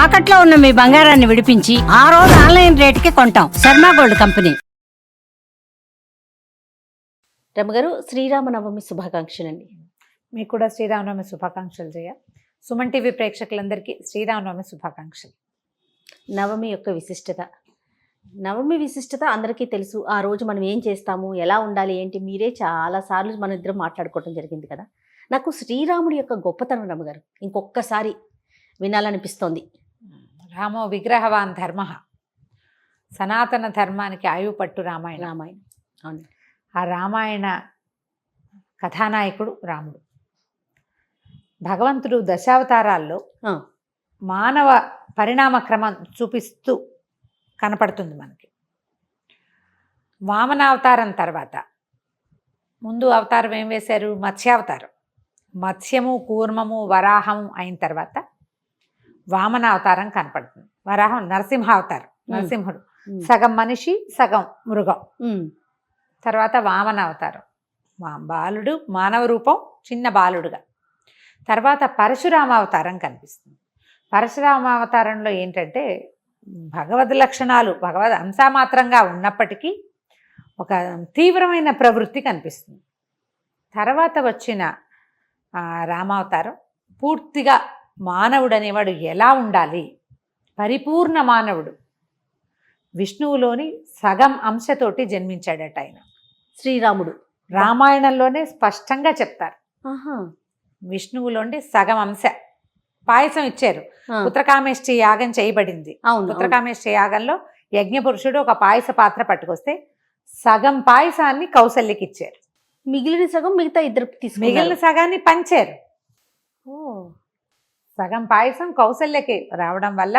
తాకట్లో ఉన్న మీ బంగారాన్ని విడిపించి ఆ రోజు ఆన్లైన్ రేటుకి కొంటాం. Sharma gold company. రమ్మగారు శ్రీరామనవమి శుభాకాంక్షలండి. మీకు కూడా శ్రీరామనవమి శుభాకాంక్షలు జయ. సుమన్ టీవీ ప్రేక్షకులందరికీ శ్రీరామనవమి శుభాకాంక్షలు. నవమి యొక్క విశిష్టత. నవమి విశిష్టత అందరికీ తెలుసు. ఆ రోజు మనం ఏం చేస్తాము? ఎలా ఉండాలి? ఏంటి? మీరే చాలా సార్లు మన ఇద్దరం మాట్లాడుకోవడం జరిగింది కదా. నాకు శ్రీరాముడి యొక్క గొప్పతనం రమ్మగారు ఇంకొక్కసారి వినాలనిపిస్తోంది. రామో విగ్రహవాన్ ధర్మ. సనాతన ధర్మానికి ఆయువు పట్టు రామాయణ. రామాయణం. అవును. ఆ రామాయణ కథానాయకుడు రాముడు. భగవంతుడు దశావతారాల్లో. మానవ పరిణామ క్రమం చూపిస్తూ కనపడుతుంది మనకి. వామనావతారం తర్వాత ముందు అవతారం ఏం వేశారు? మత్స్యావతారం. మత్స్యము కూర్మము వరాహము అయిన తర్వాత వామన అవతారం కనపడుతుంది. వరాహం నరసింహావతారం నరసింహుడు. ఉమ్. సగం మనిషి సగం మృగం. తర్వాత వామన అవతారం. మా బాలుడు మానవ రూపం చిన్న బాలుడుగా. తర్వాత పరశురామ అవతారం కనిపిస్తుంది. పరశురామ అవతారంలో ఏంటంటే భగవద్ లక్షణాలు భగవద్ అంశమాత్రంగా ఉన్నప్పటికీ ఒక తీవ్రమైన ప్రవృత్తి కనిపిస్తుంది. తర్వాత వచ్చిన రామావతారం పూర్తిగా మానవుడు అనేవాడు ఎలా ఉండాలి? పరిపూర్ణ మానవుడు. విష్ణువులోని సగం అంశతోటి జన్మించాడట ఆయన. శ్రీరాముడు. రామాయణంలోనే స్పష్టంగా చెప్తారు. ఆహా. విష్ణువులోని సగం అంశ. పాయసం ఇచ్చారు. ఆ, పుత్రకామేష్టి యాగం చేయబడింది. పుత్రకామేష్టి యాగంలో యజ్ఞపురుషుడు ఒక పాయస పాత్ర పట్టుకొస్తే సగం పాయసాన్ని కౌసల్యకి ఇచ్చారు మిగిలిన సగం మిగతా ఇద్దరు మిగిలిన సగాన్ని పంచారు. సగం పాయసం కౌసల్యకి రావడం వల్ల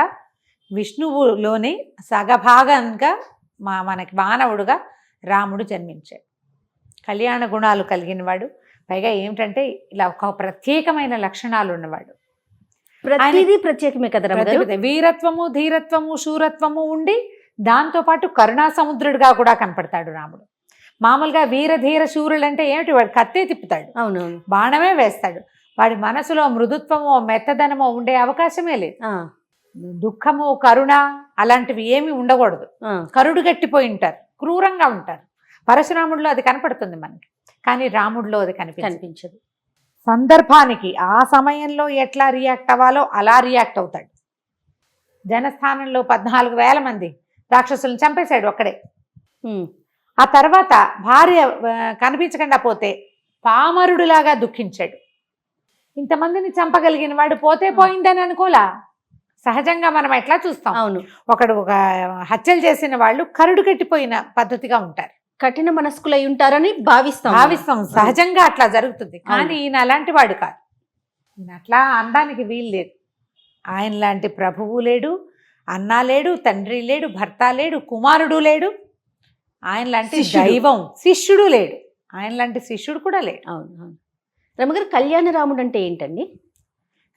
విష్ణువులోని సగభాగంగా మా మనకి మానవుడుగా రాముడు జన్మించాడు. కళ్యాణ గుణాలు కలిగిన వాడు పైగా ఏమిటంటే ఇలా ఒక ప్రత్యేకమైన లక్షణాలు ఉన్నవాడు. ప్రతిదీ ప్రత్యేకమే కదా వీరత్వము ధీరత్వము శూరత్వము ఉండి దాంతోపాటు కరుణా సముద్రుడిగా కూడా కనపడతాడు రాముడు. మామూలుగా వీర ధీర శూరులు అంటే ఏమిటి? వాడు కత్తే తిప్పుతాడు. అవునవును. బాణమే వేస్తాడు. వాడి మనసులో మృదుత్వమో మెత్తదనమో ఉండే అవకాశమే లేదు. దుఃఖము కరుణ అలాంటివి ఏమీ ఉండకూడదు. కరుడు గట్టిపోయి ఉంటారు క్రూరంగా ఉంటారు. పరశురాముడిలో అది కనపడుతుంది మనకి కానీ రాముడిలో అది కనిపించదు. కనిపించదు. సందర్భానికి ఆ సమయంలో ఎట్లా రియాక్ట్ అవ్వాలో అలా రియాక్ట్ అవుతాడు. జనస్థానంలో పద్నాలుగు వేల మంది రాక్షసులను చంపేశాడు ఒక్కడే. ఆ తర్వాత భార్య కనిపించకుండా పోతే పామరుడులాగా దుఃఖించాడు. ఇంతమందిని చంపగలిగిన వాడు పోతే పోయిందని అనుకోలా? సహజంగా మనం ఎట్లా చూస్తాం? అవును. ఒకడు ఒక హత్యలు చేసిన వాళ్ళు కరుడు కట్టిపోయిన పద్ధతిగా ఉంటారు. కఠిన మనస్కులై ఉంటారని భావిస్తాం భావిస్తాం. సహజంగా అట్లా జరుగుతుంది. కానీ. ఈయన అలాంటి వాడు కాదు. ఈయన అట్లా అనడానికి వీలు లేదు. ఆయన లాంటి ప్రభువు లేడు అన్న లేడు తండ్రి లేడు భర్త లేడు కుమారుడు లేడు. ఆయన లాంటి. దైవం శిష్యుడు లేడు. ఆయన లాంటి శిష్యుడు కూడా లేడు. అవును. అవును రమ్మగారు కళ్యాణ రాముడు అంటే ఏంటండి?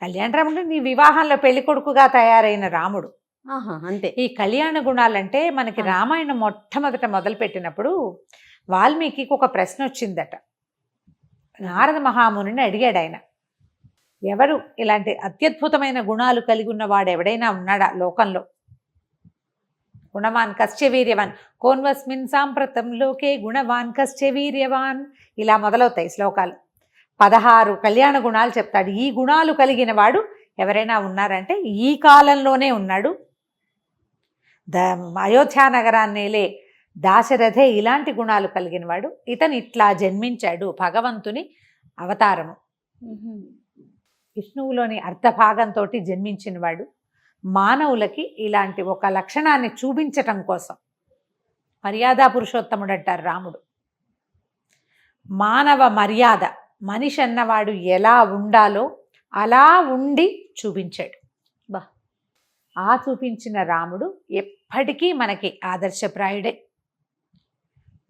కళ్యాణ రాముడు నీ వివాహంలో పెళ్ళి కొడుకుగా తయారైన రాముడు. ఆహా అంతే. ఈ కళ్యాణ గుణాలంటే మనకి. రామాయణం మొట్టమొదట మొదలు పెట్టినప్పుడు వాల్మీకి ఒక ప్రశ్న వచ్చిందట. నారద మహామునిని అడిగాడు ఆయన. ఎవరు? ఇలాంటి అత్యద్భుతమైన గుణాలు కలిగి ఉన్నవాడు ఎవడైనా ఉన్నాడా లోకంలో? గుణవాన్ కశ్చ వీర్యవాన్. కోన్వస్మిన్ సాంప్రతం లోకే గుణవాన్ కశ్చ వీర్యవాన్. ఇలా మొదలవుతాయి శ్లోకాలు. పదహారు కళ్యాణ గుణాలు చెప్తాడు. ఈ గుణాలు కలిగిన వాడు ఎవరైనా ఉన్నారంటే ఈ కాలంలోనే ఉన్నాడు. ద అయోధ్య నగరాన్నేలే దాశరథే ఇలాంటి గుణాలు కలిగిన వాడు. ఇతను ఇట్లా జన్మించాడు భగవంతుని అవతారము. విష్ణువులోని అర్ధభాగంతో జన్మించిన వాడు. మానవులకి ఇలాంటి ఒక లక్షణాన్ని చూపించటం కోసం మర్యాద పురుషోత్తముడు అంటారు రాముడు. మానవ మర్యాద మనిషి అన్నవాడు ఎలా ఉండాలో అలా ఉండి చూపించాడు. బా. ఆ చూపించిన రాముడు ఎప్పటికీ మనకి ఆదర్శప్రాయుడే.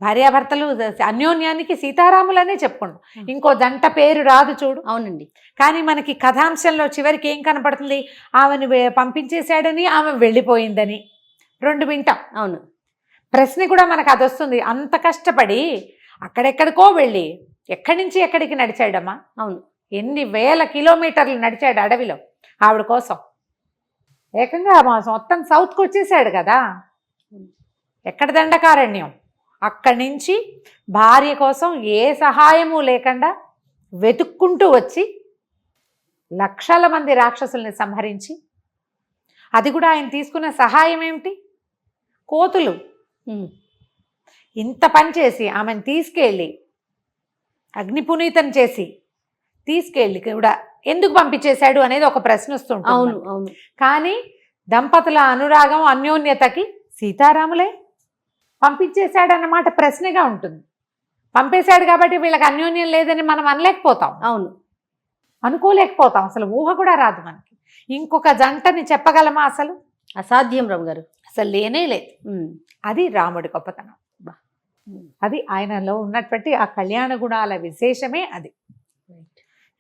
భార్యాభర్తలు అన్యోన్యానికి సీతారాములనే చెప్పుకుంటాం. ఇంకో జంట పేరు రాదు చూడు. అవునండి. కానీ మనకి కథాంశంలో చివరికి ఏం కనపడుతుంది? ఆమెను పంపించేశాడని ఆమె వెళ్ళిపోయిందని. రెండు వింటాం. అవును. ప్రశ్న కూడా మనకు అది వస్తుంది అంత కష్టపడి అక్కడెక్కడికో వెళ్ళి ఎక్కడి నుంచి ఎక్కడికి నడిచాడమ్మా? అవును. ఎన్ని వేల కిలోమీటర్లు నడిచాడు అడవిలో ఆవిడ కోసం. ఏకంగా మా మొత్తం సౌత్కి వచ్చేసాడు కదా. ఎక్కడ దండకారణ్యం? అక్కడి నుంచి భార్య కోసం ఏ సహాయము లేకుండా వెతుక్కుంటూ వచ్చి లక్షల మంది రాక్షసుల్ని సంహరించి అది కూడా ఆయన తీసుకున్న సహాయం ఏమిటి? కోతులు. ఇంత పని చేసి ఆమెను తీసుకెళ్ళి అగ్నిపునీతం చేసి తీసుకెళ్ళి కూడా ఎందుకు పంపించేశాడు అనేది ఒక ప్రశ్న వస్తుంటుంది అవును. అవును. కానీ దంపతుల అనురాగం అన్యోన్యతకి సీతారాములే పంపించేశాడన్నమాట ప్రశ్నగా ఉంటుంది. పంపేశాడు కాబట్టి వీళ్ళకి అన్యోన్యం లేదని మనం అనలేకపోతాం. అవును. అనుకోలేకపోతాం. అసలు ఊహ కూడా రాదు మనకి. ఇంకొక జంటని చెప్పగలమా అసలు? అసాధ్యం రవి గారు. అసలు లేనే లేదు. అది రాముడి గొప్పతనం. అది ఆయనలో ఉన్నటువంటి ఆ కళ్యాణ గుణాల విశేషమే అది.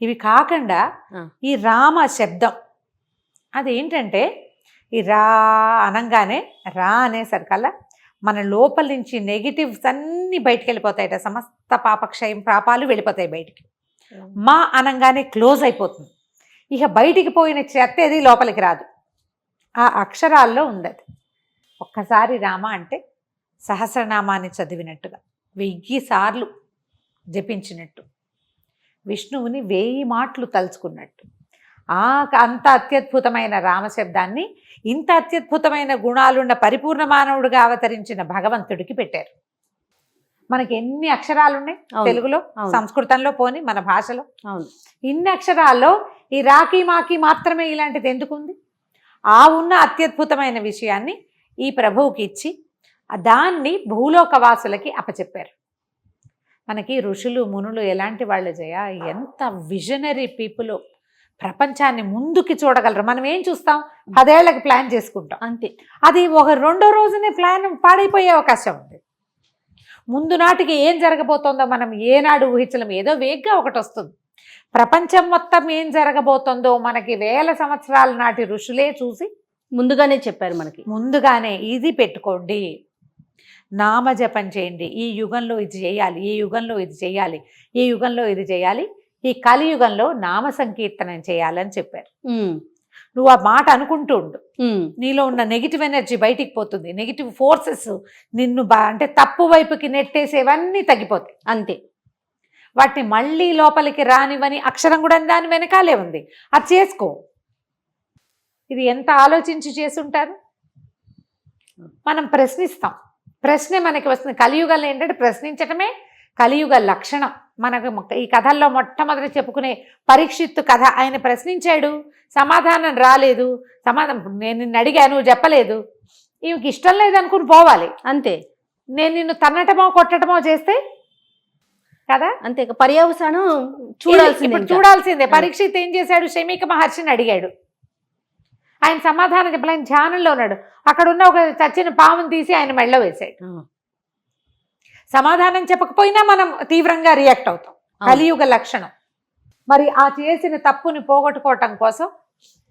ఇవి కాకుండా. ఈ రామ శబ్దం అదేంటంటే ఈ రా అనంగానే రా అనేసరికల్లా మన లోపల నుంచి నెగిటివ్స్ అన్నీ బయటికి వెళ్ళిపోతాయట సమస్త పాపక్షయం పాపాలు వెళ్ళిపోతాయి బయటికి. మా అనంగానే క్లోజ్ అయిపోతుంది. ఇక బయటికి పోయిన చెత్త ఏది లోపలికి రాదు. ఆ అక్షరాల్లో ఉంది అది ఒక్కసారి రామ అంటే సహస్రనామాన్ని చదివినట్టుగా వెయ్యి సార్లు జపించినట్టు విష్ణువుని వెయ్యి మాటలు తలుచుకున్నట్టు. ఆ అంత అత్యద్భుతమైన రామశబ్దాన్ని ఇంత అత్యద్భుతమైన గుణాలున్న పరిపూర్ణ మానవుడిగా అవతరించిన భగవంతుడికి పెట్టారు. మనకి ఎన్ని అక్షరాలు ఉన్నాయి. తెలుగులో. సంస్కృతంలో పోని మన భాషలో? ఇన్ని అక్షరాల్లో ఈ రాకి మాకి మాత్రమే ఇలాంటిది ఎందుకుంది? ఆ ఉన్న అత్యద్భుతమైన విషయాన్ని ఈ ప్రభువుకి ఇచ్చి దాన్ని భూలోక వాసులకి అప్పచెప్పారు. మనకి ఋషులు మునులు ఎలాంటి వాళ్ళు జయ? ఎంత విజనరీ పీపుల్ ప్రపంచాన్ని ముందుకి చూడగలరు. మనం ఏం చూస్తాం? పదేళ్ళకి ప్లాన్ చేసుకుంటాం. అంతే. అది ఒక రెండో రోజునే ప్లాన్ పాడైపోయే అవకాశం ఉంది. ముందు నాటికి ఏం జరగబోతోందో మనం ఏనాడు ఊహించలేం. ఏదో వేగ్గా ఒకటి వస్తుంది. ప్రపంచం మొత్తం ఏం జరగబోతోందో మనకి వేల సంవత్సరాల నాటి ఋషులే చూసి ముందుగానే చెప్పారు మనకి. ముందుగానే ఇది పెట్టుకోండి. నామజపం చేయండి. ఈ యుగంలో ఇది చేయాలి. ఈ యుగంలో ఇది చేయాలి. ఈ యుగంలో ఇది చేయాలి. ఈ కలియుగంలో నామ సంకీర్తనం చేయాలని చెప్పారు. నువ్వు ఆ మాట అనుకుంటూ ఉండు. నీలో ఉన్న నెగిటివ్ ఎనర్జీ బయటికి పోతుంది. నెగిటివ్ ఫోర్సెస్ నిన్ను బా అంటే తప్పు వైపుకి నెట్టేసేవన్నీ తగ్గిపోతాయి. అంతే. వాటిని మళ్ళీ లోపలికి రానివని అక్షరం కూడా దాని వెనకాలే ఉంది. అది చేసుకో. ఇది ఎంత ఆలోచించి చేసుంటారు? మనం ప్రశ్నిస్తాం. ప్రశ్నే మనకి వస్తుంది. కలియుగంలో ఏంటంటే ప్రశ్నించటమే కలియుగ లక్షణం. మనకు ఈ కథల్లో మొట్టమొదటి చెప్పుకునే పరీక్షిత్తు కథ ఆయన ప్రశ్నించాడు. సమాధానం రాలేదు. సమాధానం నేను నిన్ను అడిగా నువ్వు చెప్పలేదు. ఈమెకి ఇష్టం లేదనుకుని పోవాలి. అంతే. నేను నిన్ను తన్నటమో కొట్టటమో చేస్తే కదా? అంతే. పర్యవసానం చూడాల్సిందే. చూడాల్సిందే. పరీక్షిత్ ఏం చేశాడు? శమీక మహర్షిని అడిగాడు. ఆయన సమాధానం చెప్పలే ఆయన ధ్యానంలో ఉన్నాడు. అక్కడ ఉన్న ఒక చచ్చిన పాముని తీసి ఆయన మెళ్ళ వేశాడు. సమాధానం చెప్పకపోయినా మనం తీవ్రంగా రియాక్ట్ అవుతాం. కలియుగ లక్షణం. మరి ఆ చేసిన తప్పుని పోగొట్టుకోవటం కోసం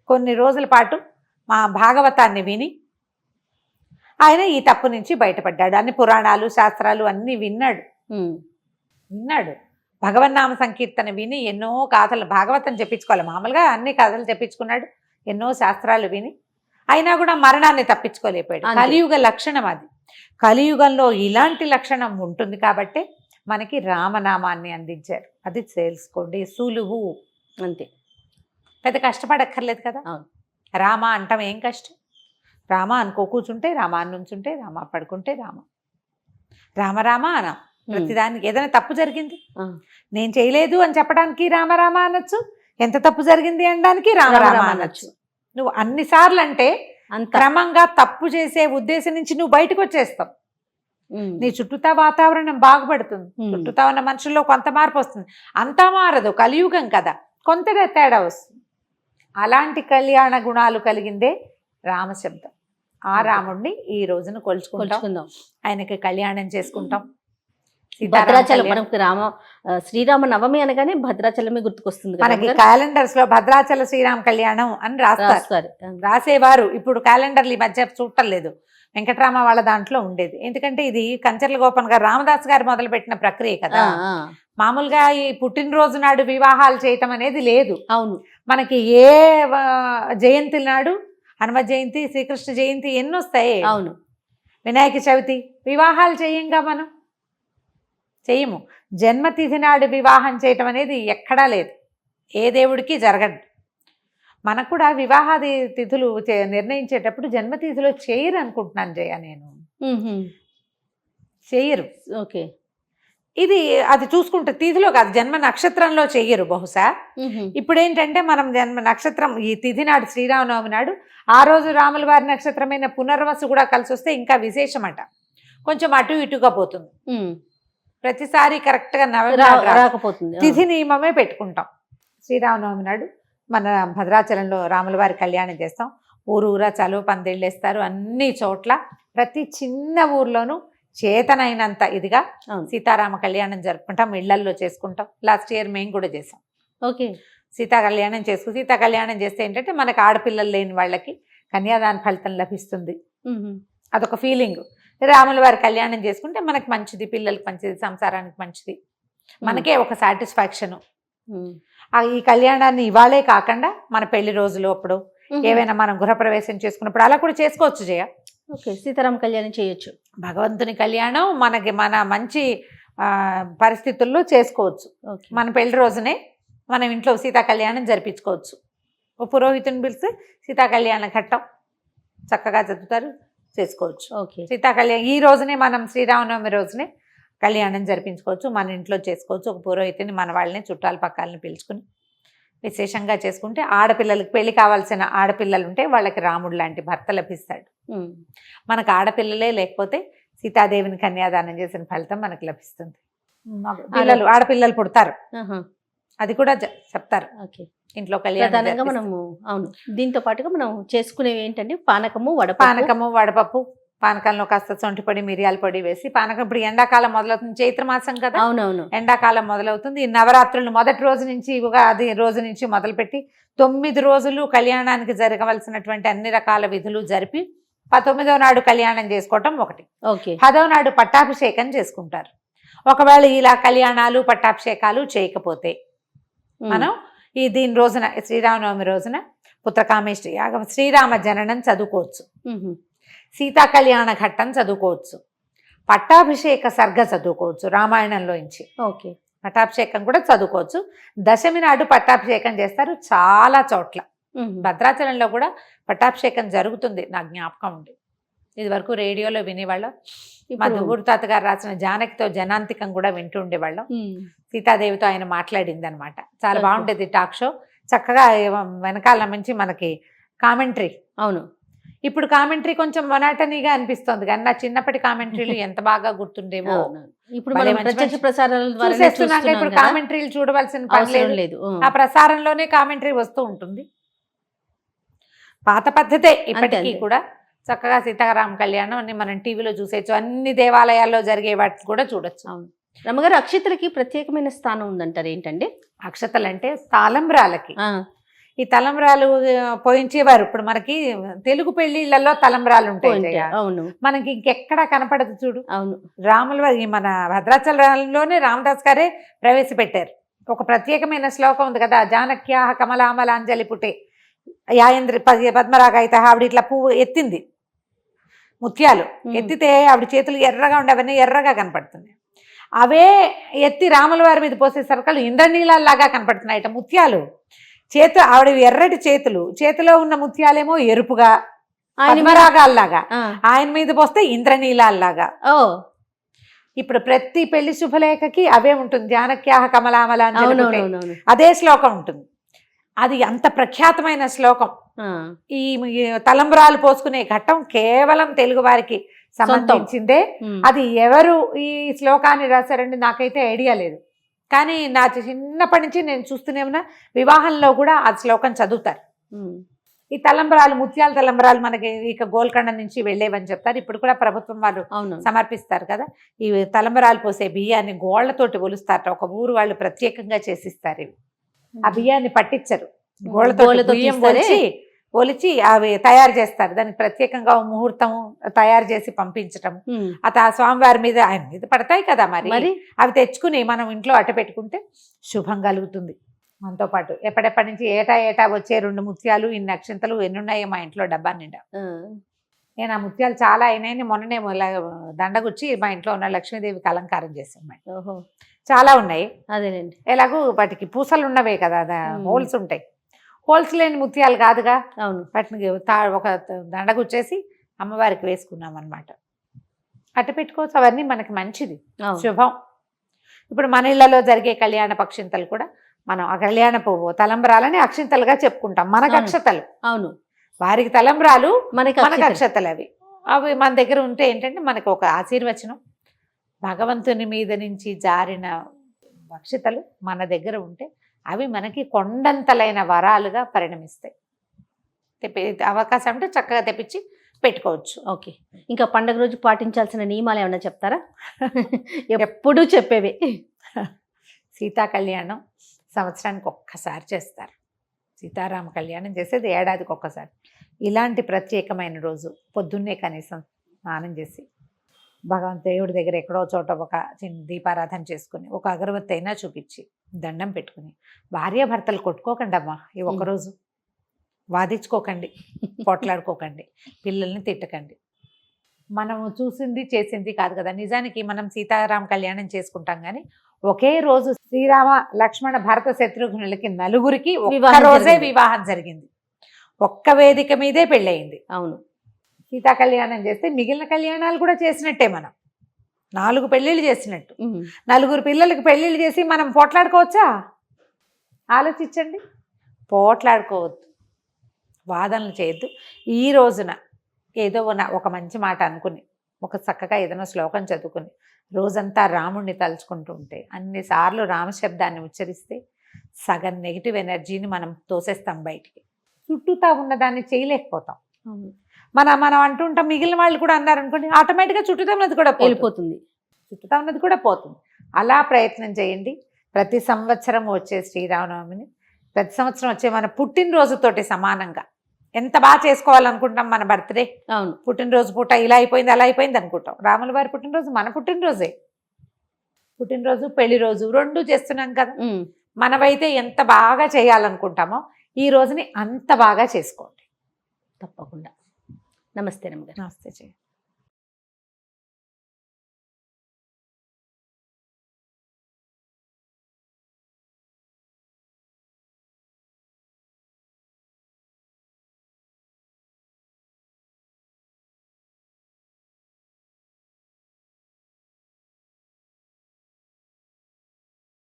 కొన్ని రోజుల పాటు మా భాగవతాన్ని విని ఆయన ఈ తప్పు నుంచి బయటపడ్డాడు. అన్ని పురాణాలు శాస్త్రాలు అన్నీ విన్నాడు. విన్నాడు. భగవన్నామ సంకీర్తన విని ఎన్నో గాథలు భాగవతం చెప్పించుకోవాలి. మామూలుగా అన్ని కథలు చెప్పించుకున్నాడు. ఎన్నో శాస్త్రాలు విని అయినా కూడా మరణాన్ని తప్పించుకోలేకపోయాడు. కలియుగ లక్షణం అది. కలియుగంలో ఇలాంటి లక్షణం ఉంటుంది కాబట్టి మనకి రామనామాన్ని అందించారు. అది తెలుసుకోండి. సులువు. అంతే. పెద్ద కష్టపడక్కర్లేదు కదా. రామ అంటాం ఏం కష్టం? రామ అనుకో కూర్చుంటే రామ అని నుంచుంటే రామ పడుకుంటే రామ. రామ రామ అన. ప్రతిదానికి ఏదైనా తప్పు జరిగింది. నేను చేయలేదు అని చెప్పడానికి రామరామ అనొచ్చు? ఎంత తప్పు జరిగింది అనడానికి రామరామ అనొచ్చు. నువ్వు అన్నిసార్లు అంటే క్రమంగా తప్పు చేసే ఉద్దేశం నుంచి నువ్వు బయటకు వచ్చేస్తావు. నీ చుట్టూతా వాతావరణం బాగుపడుతుంది. చుట్టూతా ఉన్న మనుషుల్లో కొంత మార్పు వస్తుంది. అంతా మారదు కలియుగం కదా. కొంత తేడా వస్తుంది. అలాంటి కళ్యాణ గుణాలు కలిగిందే రామశబ్దం ఆ రాముడిని ఈ రోజున కొలుచుకుంటాం. ఆయనకి కళ్యాణం చేసుకుంటాం. భద్రాచలం. మనకు రామ శ్రీరామ నవమి అనగానే భద్రాచలమే గుర్తుకొస్తుంది మనకి? క్యాలెండర్స్లో భద్రాచల శ్రీరామ కళ్యాణం అని రాస్తారు. రాసేవారు. ఇప్పుడు క్యాలెండర్లు ఈ మధ్య చూడటం లేదు. వెంకటరామ వాళ్ళ దాంట్లో ఉండేది. ఎందుకంటే ఇది కంచర్ల గోపన్ గారు రామదాస్ గారు మొదలుపెట్టిన ప్రక్రియ కదా. మామూలుగా ఈ పుట్టినరోజు నాడు వివాహాలు చేయటం అనేది లేదు. అవును. మనకి ఏ జయంతి నాడు హనుమ జయంతి శ్రీకృష్ణ జయంతి ఎన్ని వస్తాయి అవును. వినాయక చవితి వివాహాలు చేయంగా మనం. చెయ్యము జన్మతిథి నాడు వివాహం చేయటం అనేది ఎక్కడా లేదు. ఏ దేవుడికి జరగదు. మనకు కూడా వివాహాది తిథులు నిర్ణయించేటప్పుడు జన్మతిథిలో చేయరు అనుకుంటున్నాను జయ నేను. చేయరు. ఓకే. ఇది అది చూసుకుంటే తిథిలో కాదు జన్మ నక్షత్రంలో చెయ్యరు బహుశా. ఇప్పుడు ఏంటంటే మనం జన్మ నక్షత్రం ఈ తిథి నాడు శ్రీరామనవమి నాడు ఆ రోజు రాముల వారి నక్షత్రమైన పునర్వసు కూడా కలిసి వస్తే ఇంకా విశేషమట. కొంచెం అటు ఇటుగా పోతుంది. ప్రతిసారి కరెక్ట్గా నవమి నాడు రాదు. రాకపోతుంది. తిథి నియమమే పెట్టుకుంటాం. శ్రీరామనవమి నాడు మన భద్రాచలంలో రాముల వారి కళ్యాణం చేస్తాం. ఊరు ఊరా చలువ పందిళ్ళు వేస్తారు అన్ని చోట్ల ప్రతి చిన్న ఊర్లోనూ చేతనైనంత ఇదిగా. సీతారామ కళ్యాణం జరుపుకుంటాం. ఇళ్ళల్లో చేసుకుంటాం. లాస్ట్ ఇయర్ మేము కూడా చేసాం. ఓకే. సీతా కళ్యాణం చేసుకు సీతా కళ్యాణం చేస్తే ఏంటంటే మనకు ఆడపిల్లలు లేని వాళ్ళకి కన్యాదాన ఫలితం లభిస్తుంది. అదొక ఫీలింగ్. రాముల వారి కళ్యాణం చేసుకుంటే మనకి మంచిది పిల్లలకి మంచిది సంసారానికి మంచిది. మనకే ఒక సాటిస్ఫాక్షన్. ఈ కళ్యాణాన్ని ఇవాళే కాకుండా మన పెళ్ళి రోజులు అప్పుడు ఏవైనా మనం గృహప్రవేశం చేసుకున్నప్పుడు అలా కూడా చేసుకోవచ్చు జయ. ఓకే సీతారామ కళ్యాణం చేయొచ్చు. భగవంతుని కళ్యాణం మనకి మన మంచి పరిస్థితుల్లో చేసుకోవచ్చు. మన పెళ్ళి రోజునే మనం ఇంట్లో సీతా కళ్యాణం జరిపించుకోవచ్చు. ఓ పురోహితుని పిలిస్తే సీతా కళ్యాణ ఘట్టం చక్కగా చదువుతారు. చేసుకోవచ్చు. ఓకే. సీతా కళ్యాణం ఈ రోజునే మనం శ్రీరామనవమి రోజునే కళ్యాణం జరిపించుకోవచ్చు మన ఇంట్లో చేసుకోవచ్చు. ఒక పురోహితుని మన వాళ్ళని చుట్టాల పక్కాలని పిలుచుకుని విశేషంగా చేసుకుంటే ఆడపిల్లలకి పెళ్ళి కావాల్సిన ఆడపిల్లలు ఉంటే వాళ్ళకి రాముడు లాంటి భర్త లభిస్తాడు. మనకు ఆడపిల్లలే లేకపోతే సీతాదేవిని కన్యాదానం చేసిన ఫలితం మనకు లభిస్తుంది. పిల్లలు ఆడపిల్లలు పుడతారు. అది కూడా చెప్తారు. ఓకే. ఇంట్లో కళ్యాణం ప్రధానంగా జరిపిస్తారు. మనము అవును. దీంతో పాటుగా మనం చేసుకునేవి ఏంటంటే పానకము వడపప్పు. పానకము వడపప్పు పానకంలో కాస్త సొంటి పొడి మిరియాల పొడి వేసి పానకం ఇప్పుడు ఎండాకాలం మొదలవుతుంది చైత్ర మాసం కదా. అవునవును. ఎండాకాలం మొదలవుతుంది ఈ నవరాత్రులు మొదటి రోజు నుంచి ఉగాది రోజు నుంచి మొదలుపెట్టి తొమ్మిది రోజులు కళ్యాణానికి జరగవలసినటువంటి అన్ని రకాల విధులు జరిపి పంతొమ్మిదవ నాడు కళ్యాణం చేసుకోవటం ఒకటి. ఓకే. పదవ నాడు పట్టాభిషేకం చేసుకుంటారు. ఒకవేళ ఇలా కళ్యాణాలు పట్టాభిషేకాలు చేయకపోతే. మనం ఈ దీని రోజున శ్రీరామనవమి రోజున పుత్రకామేష్టి యాగం శ్రీరామ జననం చదువుకోవచ్చు. సీతా కళ్యాణ ఘట్టం చదువుకోవచ్చు. పట్టాభిషేక సర్గ చదువుకోవచ్చు రామాయణంలోంచి ఓకే. పట్టాభిషేకం కూడా చదువుకోవచ్చు. దశమి నాడు పట్టాభిషేకం చేస్తారు చాలా చోట్ల. భద్రాచలంలో కూడా పట్టాభిషేకం జరుగుతుంది నా జ్ఞాపకం ఉంది. ఇది వరకు రేడియోలో వినేవాళ్ళం. మా ఇప్పుడు- దువ్వూరు తాత గారు రాసిన జానకితో జనాంతికం కూడా వింటూ ఉండేవాళ్ళం. సీతాదేవితో ఆయన మాట్లాడింది అనమాట చాలా. బాగుండేది టాక్ షో. చక్కగా వెనకాల నుంచి మనకి కామెంటరీ. అవును. ఇప్పుడు కామెంటరీ కొంచెం మొనాటనీగా అనిపిస్తుంది. కానీ నా చిన్నప్పటి కామెంటరీలు ఎంత బాగా గుర్తుండేవో. ఇప్పుడు ప్రత్యక్ష ప్రసారాల చూసేస్తున్నాక ఇప్పుడు కామెంటరీలు చూడవలసిన పని లేదు. ఆ ప్రసారంలోనే కామెంటరీ వస్తూ ఉంటుంది. పాత పద్ధతే ఇప్పటికీ. కూడా. చక్కగా సీతారామ కళ్యాణం అని మనం టీవీలో చూసేయచ్చు. అన్ని దేవాలయాల్లో జరిగే వాటిని కూడా చూడొచ్చు. అవును. రమ్మగారు అక్షతలకి ప్రత్యేకమైన స్థానం ఉందంటారు ఏంటండి? అక్షతలు అంటే తలంబ్రాలకి. ఆ, ఈ తలంబ్రాలు పోయించేవారు. ఇప్పుడు మనకి తెలుగు పెళ్ళిళ్ళలో తలంబ్రాలు ఉంటాయి. అవును. మనకి ఇంకెక్కడా కనపడదు చూడు. అవును. రాముల మన భద్రాచలంలోనే రామదాస్ గారే ప్రవేశపెట్టారు. ఒక ప్రత్యేకమైన శ్లోకం ఉంది కదా జానక్యాహ కమలామలాంజలి పుటే. యాయంద్రి పది పద్మరాగాయిత ఆవిడ ఇట్లా పువ్వు ఎత్తింది. ముత్యాలు. ఎత్తితే ఆవిడ చేతులు ఎర్రగా ఉండే అవన్నీ ఎర్రగా కనపడుతున్నాయి. అవే ఎత్తి రాముల వారి మీద పోసేసరికి ఇంద్రనీలాల్లాగా కనపడుతున్నాయట ముత్యాలు. చేతు ఆవిడ ఎర్రటి చేతులు. చేతిలో ఉన్న ముత్యాలేమో ఎరుపుగా పద్మరాగాల్లాగా. ఆయన మీద పోస్తే ఇంద్రనీలాల్లాగా. ఓ. ఇప్పుడు ప్రతి పెళ్ళి శుభలేఖకి అవే ఉంటుంది. జానక్యాహ కమలామల అదే శ్లోకం ఉంటుంది. అది అంత ప్రఖ్యాతమైన శ్లోకం. ఈ తలంబ్రాలు పోసుకునే ఘట్టం కేవలం తెలుగు వారికి సంబంధించిందే. అది ఎవరు ఈ శ్లోకాన్ని రాశారండి నాకైతే ఐడియా లేదు. కానీ నా చిన్నప్పటి నుంచి నేను చూస్తూనే ఉన్నా వివాహంలో కూడా ఆ శ్లోకం చదువుతారు. ఈ తలంబ్రాలు ముత్యాల తలంబ్రాలు మనకి ఇక గోల్కొండ నుంచి వెళ్ళేవని చెప్తారు. ఇప్పుడు కూడా ప్రభుత్వం వాళ్ళు సమర్పిస్తారు కదా. ఈ తలంబరాలు పోసే బియ్యాన్ని గోళ్ళతోటి ఒలుస్తారట. ఒక ఊరు వాళ్ళు ప్రత్యేకంగా చేసిస్తారు ఇవి. ఆ బియ్యాన్ని పట్టించరు. గోళ్ళతో బియ్యం? ఒలిచి అవి తయారు చేస్తారు. దానికి ప్రత్యేకంగా ముహూర్తం తయారు చేసి పంపించటం. అత ఆ స్వామివారి మీద ఆయన మీద పడతాయి కదా మరి. మరి? అవి తెచ్చుకుని మనం ఇంట్లో అట్ట పెట్టుకుంటే శుభం కలుగుతుంది. మనతో పాటు ఎప్పటిప్పటి నుంచి ఏటా ఏటా వచ్చే రెండు ముత్యాలు ఇన్ని అక్షింతలు ఎన్ని ఉన్నాయో మా ఇంట్లో డబ్బా నిండా. నేను ఆ ముత్యాలు చాలా అయినాయని మొన్ననే దండగుచ్చి మా ఇంట్లో ఉన్న లక్ష్మీదేవికి అలంకారం ఓహో. చాలా ఉన్నాయి. అదేలేండి. ఎలాగూ వాటికి పూసలు ఉన్నవే కదా. హోల్స్ ఉంటాయి. హోల్స్ లేని ముత్యాలు కాదుగా. అవును. వాటిని తా ఒక దండగుచ్చేసి అమ్మవారికి వేసుకున్నాం అనమాట అట్ట పెట్టుకోవచ్చు. అవన్నీ మనకి మంచిది. శుభం. ఇప్పుడు మన ఇళ్ళలో జరిగే కళ్యాణ పక్షింతలు కూడా మనం ఆ కళ్యాణ పువ్వు తలంబరాలని అక్షింతలుగా చెప్పుకుంటాం. మనకు అవును. అక్షతలు. అవును. వారికి తలంబ్రాలు మనకి మనకు అక్షతలు. అవి. అవి మన దగ్గర ఉంటే ఏంటంటే మనకు ఒక ఆశీర్వచనం. భగవంతుని మీద నుంచి జారిన అక్షతలు మన దగ్గర ఉంటే అవి మనకి కొండంతలైన వరాలుగా పరిణమిస్తాయి. తెప్పి అవకాశం అంటే చక్కగా తెప్పించి పెట్టుకోవచ్చు. ఓకే. ఇంకా పండగ రోజు పాటించాల్సిన నియమాలు ఏమైనా చెప్తారా? ఎప్పుడు చెప్పేవి. సీతా కళ్యాణం సంవత్సరానికి ఒక్కసారి చేస్తారు. సీతారామ కళ్యాణం చేసేది ఏడాదికి ఒక్కసారి ఇలాంటి ప్రత్యేకమైన రోజు పొద్దున్నే కనీసం స్నానం చేసి భగవంతు దేవుడి దగ్గర ఎక్కడో చోట ఒక చిన్న దీపారాధన చేసుకుని ఒక అగరబత్తి అయినా చూపించి దండం పెట్టుకుని భార్యాభర్తలు కొట్టుకోకండి అమ్మా ఈ ఒక్కరోజు. వాదించుకోకండి పోట్లాడుకోకండి పిల్లల్ని తిట్టకండి. మనము చూసింది చేసింది కాదు కదా. నిజానికి మనం సీతారామ కళ్యాణం చేసుకుంటాం కానీ ఒకే రోజు శ్రీరామ లక్ష్మణ భరత శత్రుఘ్నులకి నలుగురికి ఒక్క వివాహం రోజే. వివాహం జరిగింది. ఒక్క వేదిక మీదే పెళ్ళయింది. అవును. సీతా కళ్యాణం చేస్తే మిగిలిన కళ్యాణాలు కూడా చేసినట్టే మనం. నాలుగు పెళ్ళిళ్ళు చేసినట్టు. నలుగురు పిల్లలకి పెళ్ళిళ్ళు చేసి మనం పోట్లాడుకోవచ్చా? ఆలోచించండి. పోట్లాడుకోవద్దు. వాదనలు చేయొద్దు. ఈ రోజున ఏదో ఉన్న ఒక మంచి మాట అనుకుని ఒక చక్కగా ఏదైనా శ్లోకం చదువుకుని రోజంతా రాముణ్ణి తలుచుకుంటూ ఉంటే అన్నిసార్లు రామశబ్దాన్ని ఉచ్చరిస్తే సగం నెగిటివ్ ఎనర్జీని మనం తోసేస్తాం బయటికి. చుట్టూతా ఉన్నదాన్ని చేయలేకపోతాం. మన మనం అంటుంటాం మిగిలిన వాళ్ళు కూడా అన్నారు అనుకోండి ఆటోమేటిక్గా చుట్టూతా ఉన్నది కూడా పోతుంది. వెళ్ళిపోతుంది. చుట్టూతా ఉన్నది కూడా పోతుంది. అలా ప్రయత్నం చేయండి. ప్రతి సంవత్సరం వచ్చే శ్రీరామనవమిని ప్రతి సంవత్సరం వచ్చే మన పుట్టినరోజుతోటి సమానంగా. ఎంత బాగా చేసుకోవాలనుకుంటాం మన బర్త్డే? అవును. పుట్టినరోజు పూట ఇలా అయిపోయింది అలా అయిపోయింది అనుకుంటాం. రాముల వారి పుట్టినరోజు మన పుట్టినరోజే. పుట్టినరోజు పెళ్ళి రోజు రెండు చేస్తున్నాం కదా. మనమైతే ఎంత బాగా చేయాలనుకుంటామో ఈ రోజుని అంత బాగా చేసుకోండి. తప్పకుండా. నమస్తే రమ్మగారు నమస్తే చేయండి